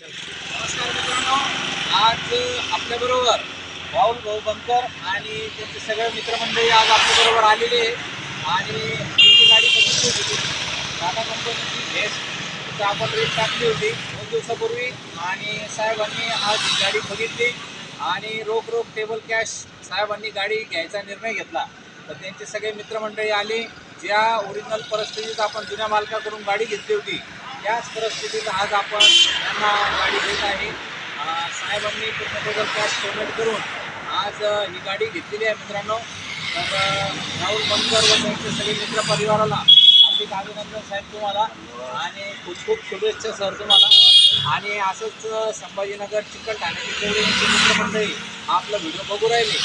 नमस्कार मित्रांनो आज आपल्याबरोबर राहुल भाऊ बनकर आणि त्यांचे सगळे मित्रमंडळी आज आपल्याबरोबर आलेले आणि गाडी बघितली होती. टाटा कंपनीची भेस आपण रेट टाकली होती दोन दिवसापूर्वी. आणि साहेबांनी आज गाडी बघितली. आणि रोख रोख टेबल कॅश साहेबांनी गाडी घ्यायचा निर्णय घेतला. तर त्यांचे सगळे मित्रमंडळी आले. ज्या ओरिजिनल परिस्थितीत आपण जुन्या मालकाकडून गाडी घेतली होती याच परिस्थितीत आज आपण त्यांना गाडी देत आहे. साहेबांनी पूर्ण कॅश पेमेंट करून आज ही गाडी घेतलेली आहे मित्रांनो. तर राहुल बनकर व त्यांचे सगळे मित्र परिवाराला हार्दिक अभिनंदन साहेब तुम्हाला आणि खूप खूप शुभेच्छा सर तुम्हाला. आणि असंच संभाजीनगर चिकन ठाण्याची जेवढे यांचे मित्रमंडळी आपला व्हिडिओ बघू राहिले.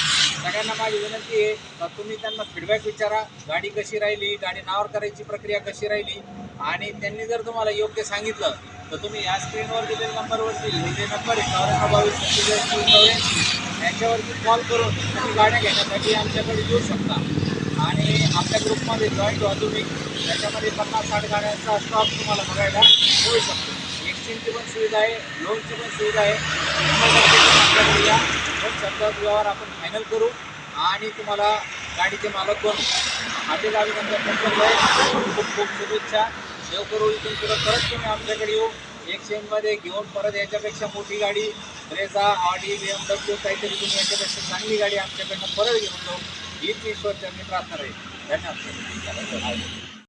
सगळ्यांना माझी विनंती आहे तुम्ही त्यांना फीडबॅक विचारा. गाडी कशी राहिली गाडी नावावर करायची प्रक्रिया कशी राहिली आणि त्यांनी जर तुम्हाला योग्य सांगितलं तर तुम्ही या स्क्रीनवर दिलेल्या नंबरवरती हे जे नंबर आहे चौऱ्याण्णव बावीस चौऱ्याऐंशी याच्यावरती कॉल करून तुम्ही गाड्या घेण्यासाठी आमच्याकडे येऊ शकता. आणि आपल्या ग्रुपमध्ये जॉईंट व्हा तुम्ही. त्याच्यामध्ये पन्नास साठ गाड्यांचा स्टॉक तुम्हाला बघायला मिळू शकतो. एक्सचेंजची पण सुविधा आहे लोनची पण सुविधा आहे. या. दोन शब्दात व्यवहार आपण फायनल करू. आणि तुम्हाला गाडीचे मालक बनू हार्दिक अभिनंदन खूप खूप शुभेच्छा. सेव करू इथून तुला परत तुम्ही आमच्याकडे येऊ. एक्सचेंजमध्ये घेऊन परत याच्यापेक्षा मोठी गाडी. Brezza Audi B M W काहीतरी तुम्ही याच्यापेक्षा चांगली गाडी आमच्याकडनं परत घेऊन जाऊ. हीच ईश्वरच्या मी प्रार्थना आहे धन्यवाद.